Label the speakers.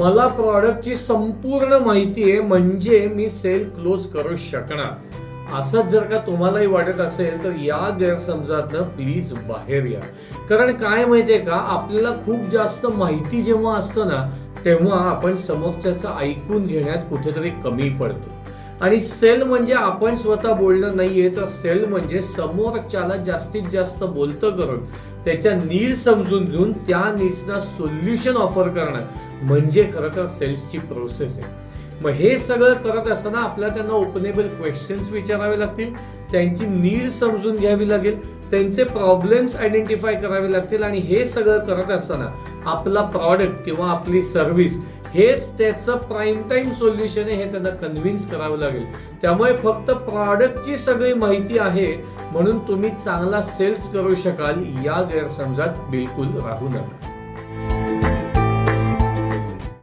Speaker 1: मला प्रॉडक्टची संपूर्ण माहिती आहे म्हणजे मी सेल क्लोज करू शकणार. असंच जर का तुम्हालाही वाटत असेल तर या गैरसमजातनं प्लीज बाहेर या. कारण काय माहितीये का आपल्याला खूप जास्त माहिती जेव्हा असतं ना तेव्हा आपण समोरच्याचं ऐकून घेण्यात कुठेतरी कमी पडतो. आणि सेल म्हणजे आपण स्वतः बोलणं नाहीये तर सेल म्हणजे समोरच्याला जास्तीत जास्त बोलतं करून त्याच्या नीड समजून घेऊन त्या नीड्सना सोल्युशन ऑफर करणं म्हणजे खरं तर सेल्सची प्रोसेस आहे. मग हे सगळं करत असताना आपल्याला त्यांना ओपनेबल क्वेश्चन्स विचारावे लागतील त्यांची नीड समजून घ्यावी लागेल त्यांचे प्रॉब्लेम्स आयडेंटिफाय करावे लागतील आणि हे सगळं करत असताना आपला प्रॉडक्ट किंवा आपली सर्व्हिस हेच त्याचं प्राईम टाईम सोल्युशन आहे हे त्यांना कन्व्हिन्स करावं लागेल. त्यामुळे फक्त प्रॉडक्टची सगळी माहिती आहे म्हणून तुम्ही चांगला सेल्स करू शकाल या गैरसमजात बिलकुल राहू नका.